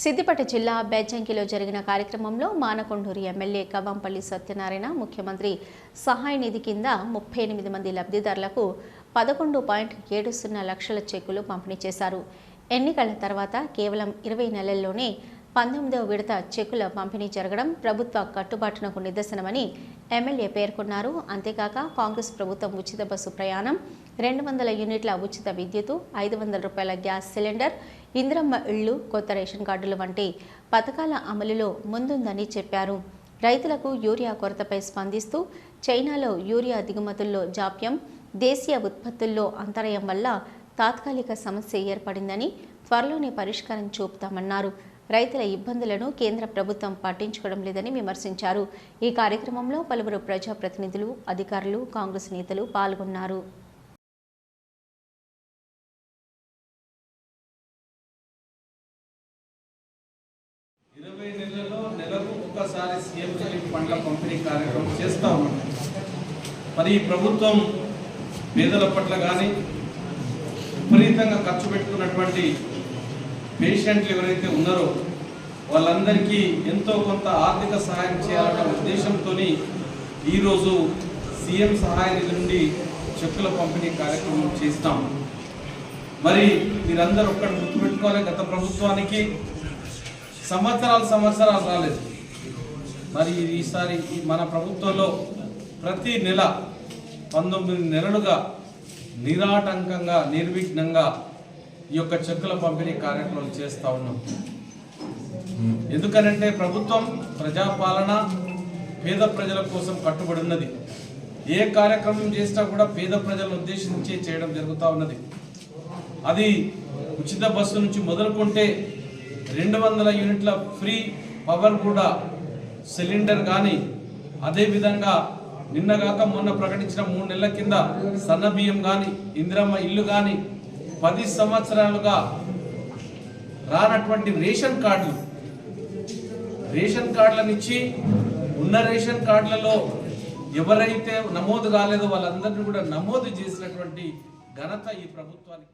సిద్దిపేట జిల్లా బెజ్జంకిలో జరిగిన కార్యక్రమంలో మానకొండూరు ఎమ్మెల్యే కవంపల్లి సత్యనారాయణ ముఖ్యమంత్రి సహాయ నిధి కింద ముప్పై ఎనిమిది మంది లబ్ధిదారులకు పదకొండు పాయింట్ ఏడు సున్నా లక్షల చెక్కులు పంపిణీ చేశారు. ఎన్నికల తర్వాత కేవలం ఇరవై నెలల్లోనే పంతొమ్మిదవ విడత చెక్కుల పంపిణీ జరగడం ప్రభుత్వ కట్టుబాటునకు నిదర్శనమని ఎమ్మెల్యే పేర్కొన్నారు. అంతేకాక కాంగ్రెస్ ప్రభుత్వం ఉచిత బస్సు ప్రయాణం రెండు వందల యూనిట్ల ఉచిత విద్యుత్ ఐదు వందల రూపాయల గ్యాస్ సిలిండర్ ఇందిరమ్మ ఇళ్ళు కొత్త రేషన్ కార్డులు వంటి పథకాల అమలులో ముందుందని చెప్పారు. రైతులకు యూరియా కొరతపై స్పందిస్తూ చైనాలో యూరియా దిగుమతుల్లో జాప్యం దేశీయ ఉత్పత్తుల్లో అంతరాయం వల్ల తాత్కాలిక సమస్య ఏర్పడిందని త్వరలోనే పరిష్కారం చూపుతామన్నారు. రైతుల ఇబ్బందులను కేంద్ర ప్రభుత్వం పట్టించుకోవడం లేదని విమర్శించారు. ఈ కార్యక్రమంలో పలువురు ప్రజాప్రతినిధులు అధికారులు కాంగ్రెస్ నేతలు పాల్గొన్నారు. ఇరవై నెలల్లో నెలకు ఒక్కసారి సీఎం రిలీఫ్ ఫండ్ల పంపిణీ కార్యక్రమం చేస్తా ఉన్నాం. మరి ఈ ప్రభుత్వం పేదల పట్ల కానీ విపరీతంగా ఖర్చు పెట్టుకున్నటువంటి పేషెంట్లు ఎవరైతే ఉన్నారో వాళ్ళందరికీ ఎంతో కొంత ఆర్థిక సహాయం చేయాలన్న ఉద్దేశంతో ఈరోజు సీఎం సహాయ నిధి నుండి చెక్కుల పంపిణీ కార్యక్రమం చేస్తాం. మరి మీరందరూ ఒక్కటి గుర్తుపెట్టుకోవాలి గత ప్రభుత్వానికి సంవత్సరాలు సంవత్సరాలు రాలేదు. మరి ఈసారి మన ప్రభుత్వంలో ప్రతి నెల పంతొమ్మిది నెలలుగా నిరాటంకంగా నిర్విఘ్నంగా ఈ యొక్క చెక్కుల పంపిణీ కార్యక్రమం చేస్తూ ఉన్నాం. ఎందుకనంటే ప్రభుత్వం ప్రజాపాలన పేద ప్రజల కోసం కట్టుబడి ఉన్నది. ఏ కార్యక్రమం చేసినా కూడా పేద ప్రజలను ఉద్దేశించి చేయడం జరుగుతూ ఉన్నది. అది ఉచిత బస్సు నుంచి మొదలుకుంటే రెండు వందల యూనిట్ల ఫ్రీ పవర్ కూడా సిలిండర్ కానీ అదేవిధంగా నిన్నగాక మొన్న ప్రకటించిన మూడు నెలల కింద సన్న బియ్యం కానీ ఇందిరమ్మ ఇల్లు కానీ పది సంవత్సరాలుగా రానటువంటి రేషన్ కార్డులు రేషన్ కార్డులను ఇచ్చి ఉన్న రేషన్ కార్డులలో ఎవరైతే నమోదు కాలేదో వాళ్ళందరినీ కూడా నమోదు చేసినటువంటి ఘనత ఈ ప్రభుత్వానికి